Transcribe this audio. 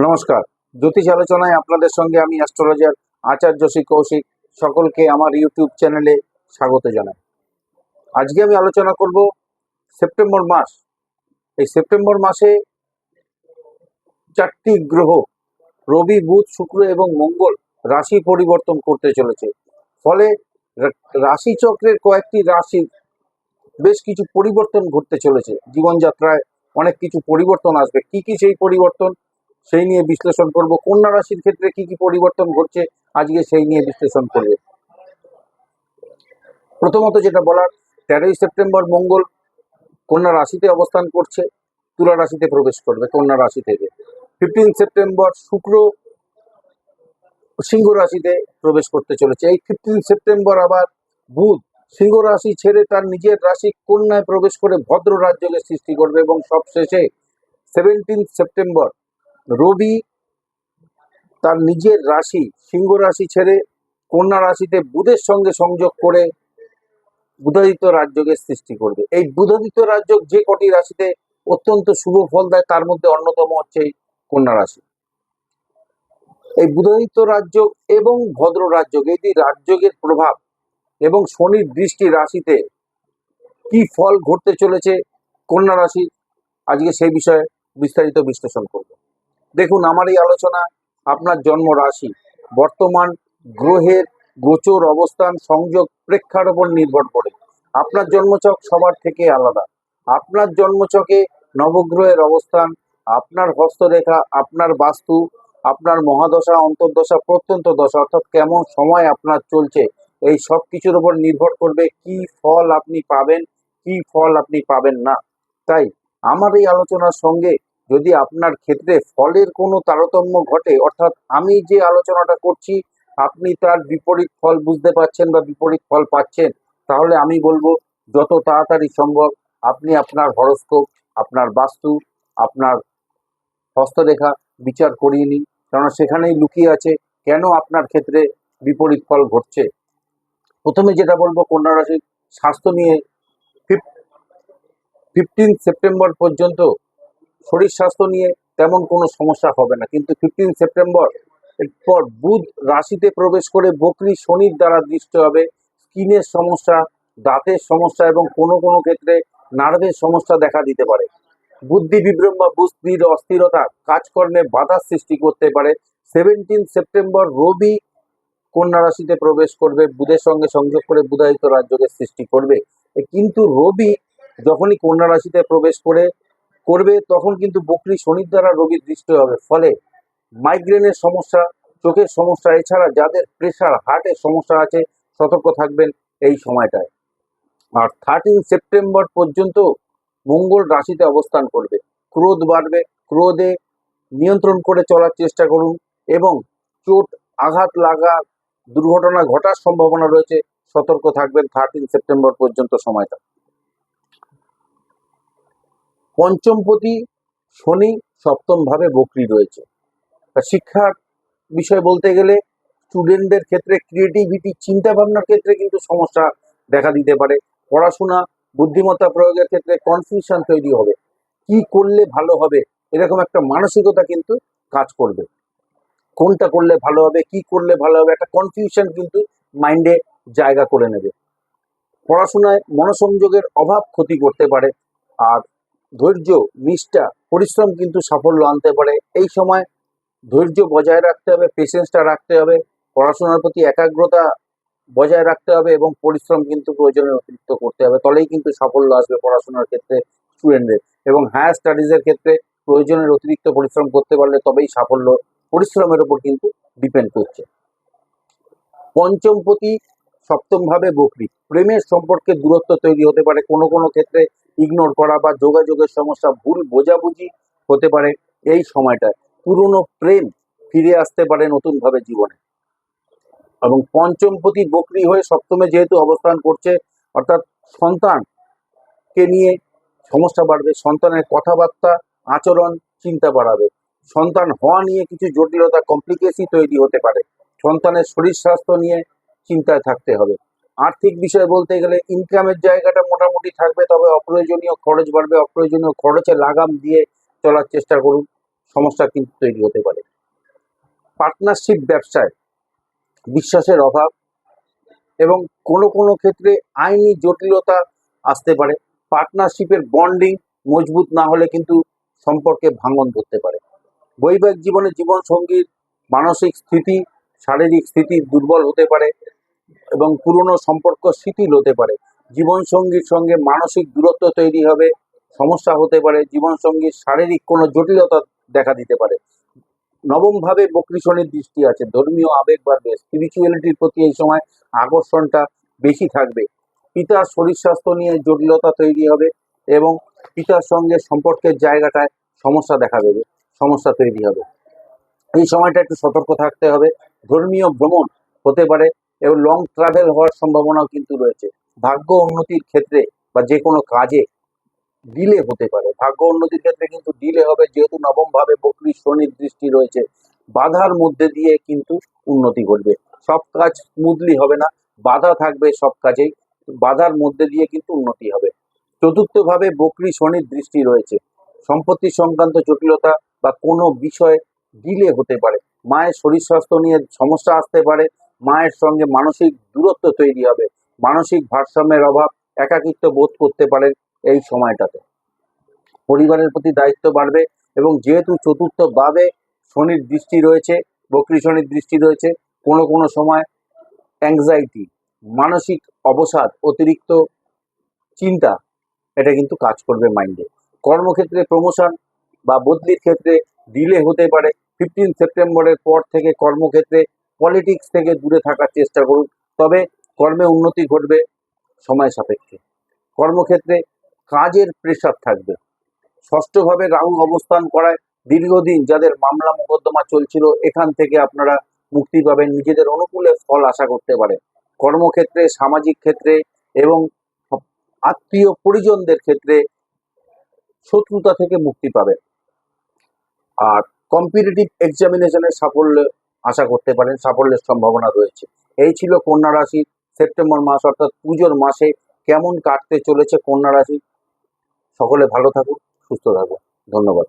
নমস্কার। জ্যোতিষ আলোচনায় আপনাদের সঙ্গে আমি অ্যাস্ট্রোলজার আচার্য শ্রী কৌশিক সকলকে আমার ইউটিউব চ্যানেলে স্বাগত জানাই। আজকে আমি আলোচনা করব সেপ্টেম্বর মাস। এই সেপ্টেম্বর মাসে চারটি গ্রহ, রবি, বুধ, শুক্র এবং মঙ্গল রাশি পরিবর্তন করতে চলেছে। ফলে রা- রাশিচক্রের কয়েকটি রাশি বেশ কিছু পরিবর্তন ঘটতে চলেছে। জীবনযাত্রায় অনেক কিছু পরিবর্তন আসবে। কি কি সেই পরিবর্তন? সেই নিয়ে বিশ্লেষণ করব। কন্যা রাশির ক্ষেত্রে কি কি পরিবর্তন ঘটছে, আজকে সেই নিয়ে বিশ্লেষণ করবে। প্রথমত যেটা বলার, তেরোই সেপ্টেম্বর মঙ্গল, কন্যা রাশিতে অবস্থান করছে, তুলা রাশিতে প্রবেশ করবে, কন্যা রাশি থেকে। ফিফটিন সেপ্টেম্বর শুক্র, সিংহ রাশিতে প্রবেশ করতে চলেছে। এই ফিফটিন সেপ্টেম্বর আবার বুধ, সিংহ রাশি ছেড়ে তার নিজের রাশি কন্যায় প্রবেশ করে ভদ্র রাজ্যকে সৃষ্টি করবে এবং সবশেষে সেভেন্টিন সেপ্টেম্বর রবি তার নিজের রাশি, সিংহ রাশি ছেড়ে কন্যা রাশিতে বুধের সঙ্গে সংযোগ করে বুধাদিত রাজ্যকে সৃষ্টি করবে। এই বুধাদিত রাজ্য যে কটি রাশিতে অত্যন্ত শুভ ফল দেয়, তার মধ্যে অন্যতম হচ্ছে কন্যা রাশি। এই বুধাদিত্য রাজ্য এবং ভদ্র রাজ্য এই রাজ্যের প্রভাব এবং শনির দৃষ্টি রাশিতে কি ফল ঘটতে চলেছে কন্যা রাশি, আজকে সেই বিষয়ে বিস্তারিত বিশ্লেষণ করব। দেখুন, আমার এই আলোচনা আপনার জন্ম রাশি। বর্তমান গ্রহের গোচর অবস্থান, সংযোগ প্রেক্ষার উপর নির্ভর করে। আপনার জন্মচক সবার থেকে আলাদা। আপনার জন্মচকে নবগ্রহের অবস্থান, আপনার হস্তরেখা, আপনার বাস্তু, আপনার মহাদশা, অন্তর্দশা, প্রত্যন্ত দশা, অর্থাৎ কেমন সময় আপনার চলছে, এই সব কিছুর উপর নির্ভর করবে কি ফল আপনি পাবেন, কি ফল আপনি পাবেন না। তাই, আমার এই আলোচনার সঙ্গে যদি আপনার ক্ষেত্রে ফলের কোনো তারতম্য ঘটে, অর্থাৎ আমি যে আলোচনাটা করছি, আপনি তার বিপরীত ফল বুঝতে পারছেন বা বিপরীত ফল পাচ্ছেন, তাহলে আমি বলব যত তাড়াতাড়ি সম্ভব আপনি আপনার হরস্কোপ, আপনার বাস্তু, আপনার হস্তরেখা বিচার করিয়ে নিন। কেননা সেখানেই লুকিয়ে আছে কেন আপনার ক্ষেত্রে বিপরীত ফল ঘটছে। প্রথমে যেটা বলব, কন্যা রাশির স্বাস্থ্য নিয়ে ফিফটিন সেপ্টেম্বর পর্যন্ত শরীর স্বাস্থ্য নিয়ে তেমন কোনো সমস্যা হবে না। কিন্তু ফিফটিন সেপ্টেম্বর এরপর বুধ রাশিতে প্রবেশ করে বকরি শনির দ্বারা দৃষ্টি হবে। স্কিনের সমস্যা, দাঁতের সমস্যা এবং কোনো কোনো ক্ষেত্রে নার্ভের সমস্যা দেখা দিতে পারে। বুদ্ধি বিভ্রম বা বুদ্ধির অস্থিরতা, কাজকর্মে বাধার সৃষ্টি করতে পারে। সেভেন্টিন সেপ্টেম্বর রবি কন্যা রাশিতে প্রবেশ করবে। বুধের সঙ্গে সংযোগ করে বুধায়িত রাজ্যকে সৃষ্টি করবে। কিন্তু রবি যখনই কন্যা রাশিতে প্রবেশ করে করবে, তখন কিন্তু বকরি শনির দ্বারা রোগীর দৃষ্টি হবে। ফলে মাইগ্রেনের সমস্যা, চোখের সমস্যা, এছাড়া যাদের প্রেশার হার্টের সমস্যা আছে, সতর্ক থাকবেন এই সময়টায়। আর থার্টিন সেপ্টেম্বর পর্যন্ত মঙ্গল রাশিতে অবস্থান করবে। ক্রোধ বাড়বে, ক্রোধে নিয়ন্ত্রণ করে চলার চেষ্টা করুন এবং চোট, আঘাত লাগা, দুর্ঘটনা ঘটার সম্ভাবনা রয়েছে। সতর্ক থাকবেন থার্টিন সেপ্টেম্বর পর্যন্ত সময়টা। পঞ্চমপতি শনি সপ্তম ভাবে বকরি রয়েছে। তা শিক্ষার বিষয় বলতে গেলে স্টুডেন্টদের ক্ষেত্রে ক্রিয়েটিভিটি চিন্তা ভাবনার ক্ষেত্রে কিন্তু সমস্যা দেখা দিতে পারে। পড়াশোনা, বুদ্ধিমত্তা প্রয়োগের ক্ষেত্রে কনফিউশন তৈরি হবে। কি করলে ভালো হবে? এরকম একটা মানসিকতা কিন্তু কাজ করবে। কোনটা করলে ভালো হবে, কি করলে ভালো হবে, একটা কনফিউশন কিন্তু মাইন্ডে জায়গা করে নেবে। পড়াশোনায় মনোসংযোগের অভাব ক্ষতি করতে পারে। আর ধৈর্য, নিষ্ঠা, পরিশ্রম কিন্তু সাফল্য আনতে পারে। এই সময় ধৈর্য বজায় রাখতে হবে পেশেন্সটা রাখতে হবে, পড়াশোনার প্রতি একাগ্রতা বজায় রাখতে হবে এবং পরিশ্রম কিন্তু প্রয়োজনের অতিরিক্ত করতে হবে। তবেই কিন্তু সাফল্য আসবে পড়াশোনার ক্ষেত্রে স্টুডেন্টদের এবং হায়ার স্টাডিজের ক্ষেত্রে প্রয়োজনের অতিরিক্ত পরিশ্রম করতে পারলে তবেই সাফল্য পরিশ্রমের উপর কিন্তু ডিপেন্ড করছে। পঞ্চমপতি সপ্তম ভাবে বকরি। প্রেমের সম্পর্কে দূরত্ব তৈরি হতে পারে। কোনো কোনো ক্ষেত্রে ইগনোর করা বা যোগাযোগের সমস্যা, ভুল বোঝাবুঝি হতে পারে এই সময়টায়। পুরনো প্রেম ফিরে আসতে পারে নতুনভাবে জীবনে। এবং পঞ্চমপতি বকরি হয়ে সপ্তমে যেহেতু অবস্থান করছে, অর্থাৎ সন্তানকে নিয়ে সমস্যা বাড়বে, সন্তানের কথাবার্তা, আচরণ, চিন্তা বাড়াবে। সন্তান হওয়া নিয়ে কিছু জটিলতা কমপ্লিকেশন তৈরি হতে পারে। সন্তানের শরীর স্বাস্থ্য নিয়ে চিন্তায় থাকতে হবে। আর্থিক বিষয় বলতে গেলে ইনকামের জায়গাটা মোটামুটি থাকবে, তবে অপ্রয়োজনীয় খরচ বাড়বে। অপ্রয়োজনীয় খরচে লাগাম দিয়ে চলার চেষ্টা করুন। সমস্যা কিন্তু তৈরি হতে পারে। পার্টনারশিপ ব্যবসায় বিশ্বাসের অভাব এবং কোনো কোনো ক্ষেত্রে আইনি জটিলতা আসতে পারে। পার্টনারশিপের বন্ডিং মজবুত না হলে কিন্তু সম্পর্কে ভাঙন ধরতে পারে। বৈবাহিক জীবনে জীবনসঙ্গীর মানসিক স্থিতি, শারীরিক স্থিতি দুর্বল হতে পারে। এবং পুরনো সম্পর্ক শিথিল হতে পারে। জীবনসঙ্গীর সঙ্গে মানসিক দূরত্ব তৈরি হবে, সমস্যা হতে পারে, জীবনসঙ্গীর শারীরিক কোনো জটিলতা দেখা দিতে পারে। নবম ভাবে বকরি শনির দৃষ্টি আছে, ধর্মীয় আবেগ বাড়বে স্পিরিচুয়ালিটির প্রতি এই সময় আকর্ষণটা বেশি থাকবে। পিতার শরীর স্বাস্থ্য নিয়ে জটিলতা তৈরি হবে এবং পিতার সঙ্গে সম্পর্কের জায়গাটায় সমস্যা দেখা দেবে, সমস্যা তৈরি হবে। এই সময়টা একটু সতর্ক থাকতে হবে। ধর্মীয় ভ্রমণ হতে পারে এবং লং ট্রাভেল হওয়ার সম্ভাবনাও কিন্তু রয়েছে। ভাগ্য উন্নতির ক্ষেত্রে বা যে কোনো কাজে ডিলে হতে পারে। ভাগ্য উন্নতির ক্ষেত্রে কিন্তু ডিলে হবে। যেহেতু নবম ভাবে বকরি শনির দৃষ্টি রয়েছে, বাধার মধ্যে দিয়ে কিন্তু উন্নতি ঘটবে। সব কাজ স্মুথলি হবে না। বাধা থাকবে সব কাজেই। বাধার মধ্যে দিয়ে কিন্তু উন্নতি হবে। চতুর্থ ভাবে বকরি শনির দৃষ্টি রয়েছে। সম্পত্তি সংক্রান্ত জটিলতা বা কোনো বিষয়ে ডিলে হতে পারে। মায়ের শরীর স্বাস্থ্য নিয়ে সমস্যা আসতে পারে। মায়ের সঙ্গে মানসিক দূরত্ব তৈরি হবে। মানসিক ভারসাম্যের অভাব একাকিত্ব বোধ করতে পারেন এই সময়টাতে। পরিবারের প্রতি দায়িত্ব বাড়বে এবং যেহেতু চতুর্থ ভাবে শনির দৃষ্টি রয়েছে, বকরি শনির দৃষ্টি রয়েছে, কোনো কোনো সময় অ্যাংজাইটি মানসিক অবসাদ, অতিরিক্ত চিন্তা, এটা কিন্তু কাজ করবে মাইন্ডে কর্মক্ষেত্রে প্রমোশন বা বদলির ক্ষেত্রে ডিলে হতে পারে। ফিফটিন সেপ্টেম্বরের পর থেকে কর্মক্ষেত্রে পলিটিক্স থেকে দূরে থাকার চেষ্টা করুন। তবে কর্মে উন্নতি ঘটবে সময় সাপেক্ষে। কর্মক্ষেত্রে কাজের প্রেশার থাকবে। ষষ্ঠভাবে রাহু অবস্থান করায় দীর্ঘদিন যাদের মামলা মোকদ্দমা চলছিল, এখান থেকে আপনারা মুক্তি পাবেন। নিজেদের অনুকূলে ফল আশা করতে পারেন। কর্মক্ষেত্রে, সামাজিক ক্ষেত্রে এবং আত্মীয় পরিজনদের ক্ষেত্রে শত্রুতা থেকে মুক্তি পাবেন। আর কম্পিটিটিভ এক্সামিনেশনের সাফল্য আশা করতে পারেন সাফল্যের সম্ভাবনা রয়েছে। এই ছিল কন্যা রাশির সেপ্টেম্বর মাস অর্থাৎ পুজোর মাসে কেমন কাটতে চলেছে কন্যা রাশি। সকলে ভালো থাকুন, সুস্থ থাকুন। ধন্যবাদ।